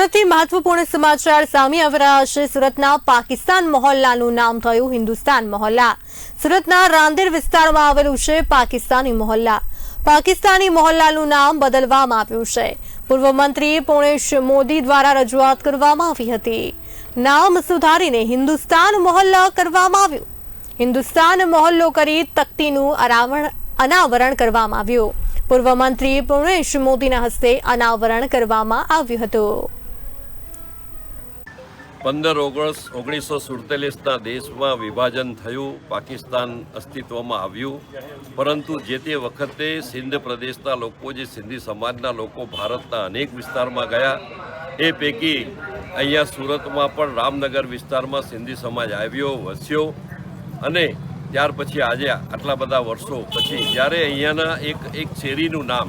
સુરતથી મહત્વપૂર્ણ સમાચાર સામે આવી રહ્યા છે. સુરતના પાકિસ્તાન મહોલ્લાનું નામ થયું હિન્દુસ્તાન મહોલ્લા. સુરતના રાંદેર વિસ્તારમાં આવેલું છે પાકિસ્તાની મહોલ્લા. પાકિસ્તાની મહોલ્લાનું નામ બદલવામાં આવ્યું છે. પૂર્વ મંત્રી પુણેશ મોદી દ્વારા રજૂઆત કરવામાં આવી હતી. નામ સુધારીને હિન્દુસ્તાન મહોલ્લા કરવામાં આવ્યું. હિન્દુસ્તાન મહોલ્લો કરી તકતીનું અનાવરણ અનાવરણ કરવામાં આવ્યું. પૂર્વ મંત્રી પુણેશ મોદીના હસ્તે અનાવરણ કરવામાં આવ્યું હતું. પંદર ઓગસ્ટ ઓગણીસો સુડતાલીસના દેશમાં વિભાજન થયું, પાકિસ્તાન અસ્તિત્વમાં આવ્યું. પરંતુ જે તે વખતે સિંધ પ્રદેશના લોકો, જે સિંધી સમાજના લોકો ભારતના અનેક વિસ્તારમાં ગયા, એ પૈકી અહીંયા સુરતમાં પણ રામનગર વિસ્તારમાં સિંધી સમાજ આવ્યો, વસ્યો. અને ત્યાર પછી આજે આટલા બધા વર્ષો પછી જ્યારે અહીંયાના એક એક શેરીનું નામ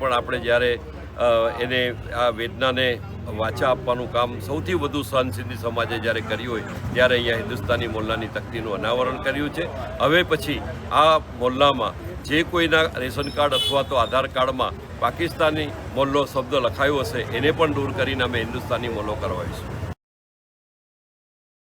પણ આપણે જ્યારે એને આ વેદનાને વાચા આપવાનું કામ સૌથી વધુ સહનસિદ્ધિ સમાજે જ્યારે કર્યું હોય, ત્યારે અહીંયા હિન્દુસ્તાની મોલ્લાની તકતીનું અનાવરણ કર્યું છે. હવે પછી આ મોલ્લામાં જે કોઈના રેશન કાર્ડ અથવા તો આધાર કાર્ડમાં પાકિસ્તાની મોલ્લો શબ્દ લખાયો હશે, એને પણ દૂર કરીને અમે હિન્દુસ્તાની મોલ્લો કરવાઈશું.